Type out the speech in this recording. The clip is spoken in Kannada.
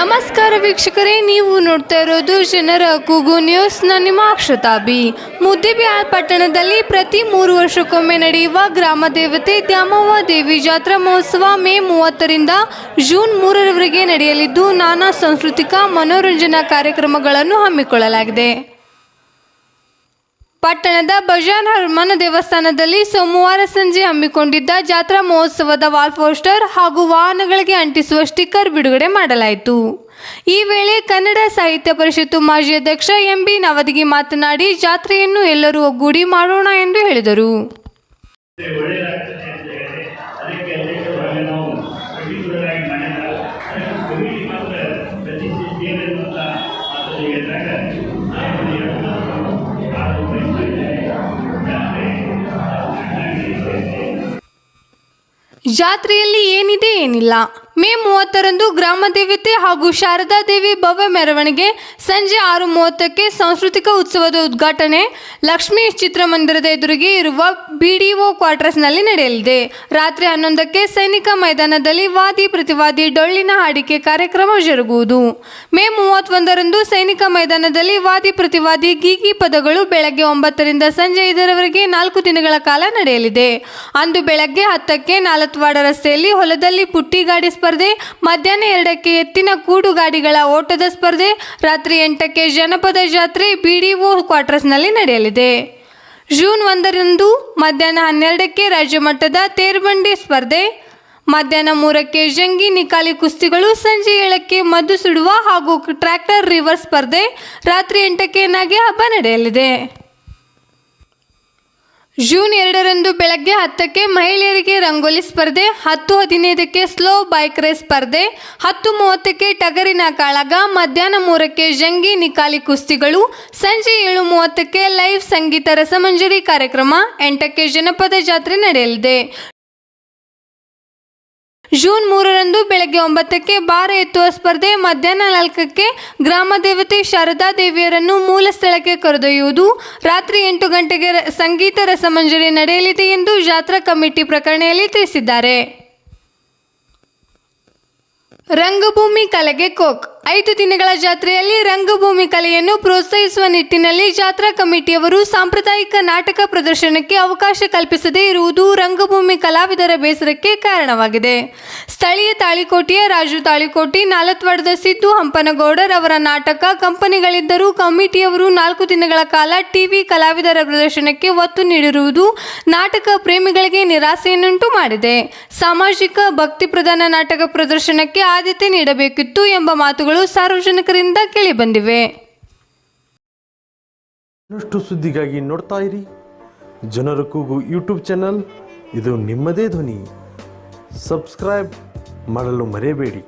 ನಮಸ್ಕಾರ ವೀಕ್ಷಕರೇ, ನೀವು ನೋಡ್ತಾ ಇರೋದು ಜನರ ಕೂಗು ನ್ಯೂಸ್ ನಾನು ನಿಮ್ಮ ಅಕ್ಷತಾಬಿ ಪಟ್ಟಣದಲ್ಲಿ ಪ್ರತಿ ಮೂರು ವರ್ಷಕ್ಕೊಮ್ಮೆ ನಡೆಯುವ ಗ್ರಾಮ ದೇವತೆ ದ್ಯಾಮವ್ವ ದೇವಿ ಜಾತ್ರಾ ಮಹೋತ್ಸವ ಮೇ ಮೂವತ್ತರಿಂದ ಜೂನ್ ಮೂರರವರೆಗೆ ನಡೆಯಲಿದ್ದು, ನಾನಾ ಸಾಂಸ್ಕೃತಿಕ ಮನೋರಂಜನಾ ಕಾರ್ಯಕ್ರಮಗಳನ್ನು ಹಮ್ಮಿಕೊಳ್ಳಲಾಗಿದೆ. ಪಟ್ಟಣದ ಭಜನ್ ಹನುಮಾನ ದೇವಸ್ಥಾನದಲ್ಲಿ ಸೋಮವಾರ ಸಂಜೆ ಹಮ್ಮಿಕೊಂಡಿದ್ದ ಜಾತ್ರಾ ಮಹೋತ್ಸವದ ವಾಲ್ ಪೋಸ್ಟರ್ ಹಾಗೂ ವಾಹನಗಳಿಗೆ ಅಂಟಿಸುವ ಸ್ಟಿಕ್ಕರ್ ಬಿಡುಗಡೆ ಮಾಡಲಾಯಿತು. ಈ ವೇಳೆ ಕನ್ನಡ ಸಾಹಿತ್ಯ ಪರಿಷತ್ತು ಮಾಜಿ ಅಧ್ಯಕ್ಷ ಎಂಬಿ ನವದಗಿ ಮಾತನಾಡಿ, ಜಾತ್ರೆಯನ್ನು ಎಲ್ಲರೂ ಒಗ್ಗೂಡಿ ಮಾಡೋಣ ಎಂದು ಹೇಳಿದರು. ಜಾತ್ರೆಯಲ್ಲಿ ಏನಿದೆ ಏನಿಲ್ಲ. ಮೇ ಮೂವತ್ತರಂದು ಗ್ರಾಮ ದೇವತೆ ಹಾಗೂ ಶಾರದಾ ದೇವಿ ಭವ್ಯ ಮೆರವಣಿಗೆ ಸಂಜೆ ಆರು ಮೂವತ್ತಕ್ಕೆ ಸಾಂಸ್ಕೃತಿಕ ಉತ್ಸವದ ಉದ್ಘಾಟನೆ. ಲಕ್ಷ್ಮೀ ಚಿತ್ರಮಂದಿರದ ಎದುರಿಗೆ ಇರುವ ಬಿಡಿಒ ಕ್ವಾರ್ಟರ್ಸ್ನಲ್ಲಿ ನಡೆಯಲಿದೆ. ರಾತ್ರಿ ಹನ್ನೊಂದಕ್ಕೆ ಸೈನಿಕ ಮೈದಾನದಲ್ಲಿ ವಾದಿ ಪ್ರತಿವಾದಿ ಡೊಳ್ಳಿನ ಹಾಡಿಕೆ ಕಾರ್ಯಕ್ರಮ ಜರುಗುವುದು. ಮೇ ಮೂವತ್ತೊಂದರಂದು ಸೈನಿಕ ಮೈದಾನದಲ್ಲಿ ವಾದಿ ಪ್ರತಿವಾದಿ ಗೀಗಿ ಪದಗಳು ಬೆಳಗ್ಗೆ ಒಂಬತ್ತರಿಂದ ಸಂಜೆ ಐದರವರೆಗೆ ನಾಲ್ಕು ದಿನಗಳ ಕಾಲ ನಡೆಯಲಿದೆ. ಅಂದು ಬೆಳಗ್ಗೆ ಹತ್ತಕ್ಕೆ ನಾಲತ್ವಾಡ ರಸ್ತೆಯಲ್ಲಿ ಹೊಲದಲ್ಲಿ ಪುಟ್ಟಿ ಗಾಡಿ ಸ್ಪರ್ಧೆ, ಮಧ್ಯಾಹ್ನ ಎರಡಕ್ಕೆ ಎತ್ತಿನ ಕೂಡು ಗಾಡಿಗಳ ಓಟದ ಸ್ಪರ್ಧೆ, ರಾತ್ರಿ ಎಂಟಕ್ಕೆ ಜನಪದ ಜಾತ್ರೆ ಬಿಡಿಒ ಕ್ವಾರ್ಟರ್ಸ್ನಲ್ಲಿ ನಡೆಯಲಿದೆ. ಜೂನ್ ಒಂದರಂದು ಮಧ್ಯಾಹ್ನ ಹನ್ನೆರಡಕ್ಕೆ ರಾಜ್ಯ ಮಟ್ಟದ ತೇರ್ಬಂಡಿ ಸ್ಪರ್ಧೆ, ಮಧ್ಯಾಹ್ನ ಮೂರಕ್ಕೆ ಜಂಗಿ ನಿಕಾಲಿ ಕುಸ್ತಿಗಳು, ಸಂಜೆ ಏಳಕ್ಕೆ ಮದ್ದು ಸುಡುವ ಹಾಗೂ ಟ್ರ್ಯಾಕ್ಟರ್ ರಿವರ್ ಸ್ಪರ್ಧೆ, ರಾತ್ರಿ ಎಂಟಕ್ಕೆ ನಾಗೆ ಹಬ್ಬ ನಡೆಯಲಿದೆ. ಜೂನ್ ಎರಡರಂದು ಬೆಳಗ್ಗೆ ಹತ್ತಕ್ಕೆ ಮಹಿಳೆಯರಿಗೆ ರಂಗೋಲಿ ಸ್ಪರ್ಧೆ, ಹತ್ತು ಹದಿನೈದಕ್ಕೆ ಸ್ಲೋ ಬೈಕ್ ರೇಸ್ ಸ್ಪರ್ಧೆ, ಹತ್ತು ಮೂವತ್ತಕ್ಕೆ ಟಗರಿನ ಕಾಳಗ, ಮಧ್ಯಾಹ್ನ ಮೂರಕ್ಕೆ ಜಂಗಿ ನಿಕಾಲಿ ಕುಸ್ತಿಗಳು, ಸಂಜೆ ಏಳು ಮೂವತ್ತಕ್ಕೆ ಲೈವ್ ಸಂಗೀತ ರಸಮಂಜರಿ ಕಾರ್ಯಕ್ರಮ, ಎಂಟಕ್ಕೆ ಜನಪದ ಜಾತ್ರೆ ನಡೆಯಲಿದೆ. ಜೂನ್ ಮೂರರಂದು ಬೆಳಗ್ಗೆ ಒಂಬತ್ತಕ್ಕೆ ಭಾರ ಎತ್ತುವ ಸ್ಪರ್ಧೆ, ಮಧ್ಯಾಹ್ನ ನಾಲ್ಕಕ್ಕೆ ಗ್ರಾಮ ದೇವತೆ ಶಾರದಾ ದೇವಿಯರನ್ನು ಮೂಲ ಸ್ಥಳಕ್ಕೆ ಕರೆದೊಯ್ಯುವುದು. ರಾತ್ರಿ ಎಂಟು ಗಂಟೆಗೆ ಸಂಗೀತ ರಸಮಂಜರಿ ನಡೆಯಲಿದೆ ಎಂದು ಜಾತ್ರಾ ಕಮಿಟಿ ಪ್ರಕಟಣೆಯಲ್ಲಿ ತಿಳಿಸಿದ್ದಾರೆ. ರಂಗಭೂಮಿ ಕಲೆಗೆ ಕೋಕ್ ಐದು ದಿನಗಳ ಜಾತ್ರೆಯಲ್ಲಿ ರಂಗಭೂಮಿ ಕಲೆಯನ್ನು ಪ್ರೋತ್ಸಾಹಿಸುವ ನಿಟ್ಟಿನಲ್ಲಿ ಜಾತ್ರಾ ಕಮಿಟಿಯವರು ಸಾಂಪ್ರದಾಯಿಕ ನಾಟಕ ಪ್ರದರ್ಶನಕ್ಕೆ ಅವಕಾಶ ಕಲ್ಪಿಸದೇ ಇರುವುದು ರಂಗಭೂಮಿ ಕಲಾವಿದರ ಬೇಸರಕ್ಕೆ ಕಾರಣವಾಗಿದೆ. ಸ್ಥಳೀಯ ತಾಳಿಕೋಟೆಯ ರಾಜು ತಾಳಿಕೋಟಿ, ನಾಲತ್ವಾಡದ ಸಿದ್ದು ಹಂಪನಗೌಡರ್ ಅವರ ನಾಟಕ ಕಂಪನಿಗಳಿದ್ದರೂ ಕಮಿಟಿಯವರು ನಾಲ್ಕು ದಿನಗಳ ಕಾಲ ಟಿವಿ ಕಲಾವಿದರ ಪ್ರದರ್ಶನಕ್ಕೆ ಒತ್ತು ನೀಡಿರುವುದು ನಾಟಕ ಪ್ರೇಮಿಗಳಿಗೆ ನಿರಾಸೆಯನ್ನುಂಟು ಮಾಡಿದೆ. ಸಾಮಾಜಿಕ ಭಕ್ತಿ ಪ್ರಧಾನ ನಾಟಕ ಪ್ರದರ್ಶನಕ್ಕೆ ಆದ್ಯತೆ ನೀಡಬೇಕಿತ್ತು ಎಂಬ ಮಾತುಗಳು ಸಾರ್ವಜನಿಕರಿಂದ ಕೇಳಿಬಂದಿವೆ ಇನ್ನಷ್ಟು ಸುದ್ದಿಗಾಗಿ ನೋಡ್ತಾ ಇರಿ. ಜನರ ಕೂಗು ಯೂಟ್ಯೂಬ್ ಚಾನಲ್. ಇದು ನಿಮ್ಮದೇ ಧ್ವನಿ. ಸಬ್ಸ್ಕ್ರೈಬ್ ಮಾಡಲು ಮರೆಯಬೇಡಿ.